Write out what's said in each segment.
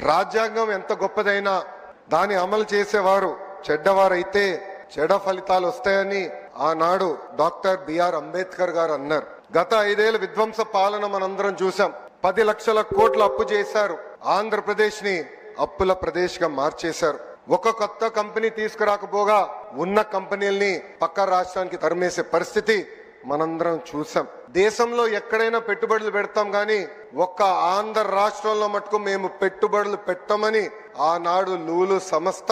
రాజ్యాంగం ఎంత గొప్పదైనా దాన్ని అమలు చేసేవారు చెడ్డవారైతే చెడ ఫలితాలు వస్తాయని ఆనాడు డాక్టర్ బిఆర్ అంబేద్కర్ గారు అన్నారు. గత ఐదేళ్ళ విధ్వంస పాలన మనందరం చూసాం పది లక్షల కోట్ల అప్పు చేశారు. ఆంధ్రప్రదేశ్ని అప్పుల ప్రదేశ్గా మార్చేశారు. ఒక కొత్త కంపెనీ తీసుకురాకపోగా ఉన్న కంపెనీల్ని పక్క రాష్ట్రానికి తరిమేసే పరిస్థితి మనందరం చూసాం. దేశంలో ఎక్కడైనా పెట్టుబడులు పెడతాం కానీ ఒక్క ఆంధ్ర రాష్ట్రంలో మటుకు మేము పెట్టుబడులు పెట్టమని ఆనాడు లూలు సంస్థ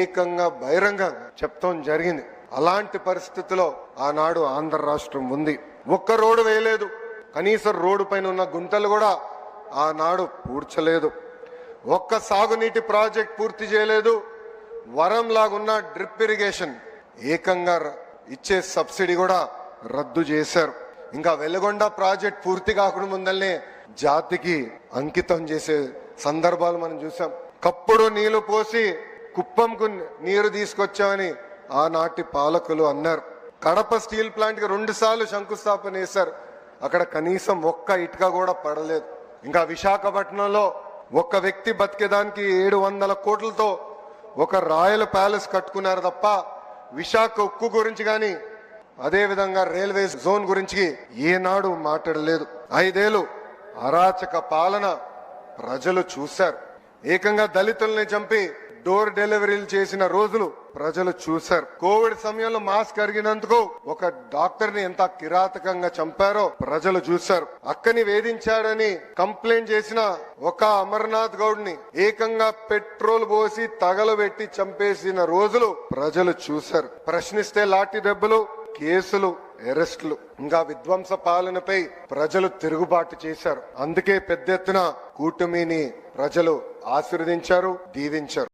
ఏకంగా బహిరంగంగా చెప్తాం జరిగింది. అలాంటి పరిస్థితిలో ఆనాడు ఆంధ్ర రాష్ట్రం ఉంది. ఒక్క రోడ్డు వేయలేదు. కనీసం రోడ్డు పైన ఉన్న గుంటలు కూడా ఆనాడు పూడ్చలేదు. ఒక్క సాగునీటి ప్రాజెక్ట్ పూర్తి చేయలేదు. వరంలాగున్న డ్రిప్ ఇరిగేషన్ ఏకంగా ఇచ్చే సబ్సిడీ కూడా రద్దు చేశారు. ఇంకా వెలుగొండ ప్రాజెక్ట్ పూర్తి కాకుండా ముందల్నే జాతికి అంకితం చేసే సందర్భాలు మనం చూసాం. కప్పుడు నీళ్ళు పోసి కుప్పంకు నీరు తీసుకొచ్చామని ఆనాటి పాలకులు అన్నారు. కడప స్టీల్ ప్లాంట్కి రెండు సార్లు శంకుస్థాపన చేశారు. అక్కడ కనీసం ఒక్క ఇటుక కూడా పడలేదు. ఇంకా విశాఖపట్నంలో ఒక్క వ్యక్తి బతికేదానికి ఏడు వందల కోట్లతో ఒక రాయల ప్యాలెస్ కట్టుకున్నారు తప్ప విశాఖ ఉక్కు గురించి కానీ అదేవిధంగా రైల్వే జోన్ గురించి ఏనాడు మాట్లాడలేదు. ఐదేళ్ళు అరాచక పాలన ప్రజలు చూశారు. ఏకంగా దళితుల్ని చంపి డోర్ డెలివరీలు చేసిన రోజులు ప్రజలు చూశారు. కోవిడ్ సమయంలో మాస్క్ అరిగినందుకు ఒక డాక్టర్ని ఎంత కిరాతకంగా చంపారో ప్రజలు చూశారు. అక్కని వేధించాడని కంప్లైంట్ చేసిన ఒక అమర్నాథ్ గౌడ్ని ఏకంగా పెట్రోల్ పోసి తగలబెట్టి చంపేసిన రోజులు ప్రజలు చూశారు. ప్రశ్నిస్తే లాఠీ దెబ్బలు కేసులు అరెస్టులు ఇంకా విధ్వంస పాలనపై ప్రజలు తిరుగుబాటు చేశారు. అందుకే పెద్ద ఎత్తున కూటమిని ప్రజలు ఆశీర్వదించారు దీవించారు.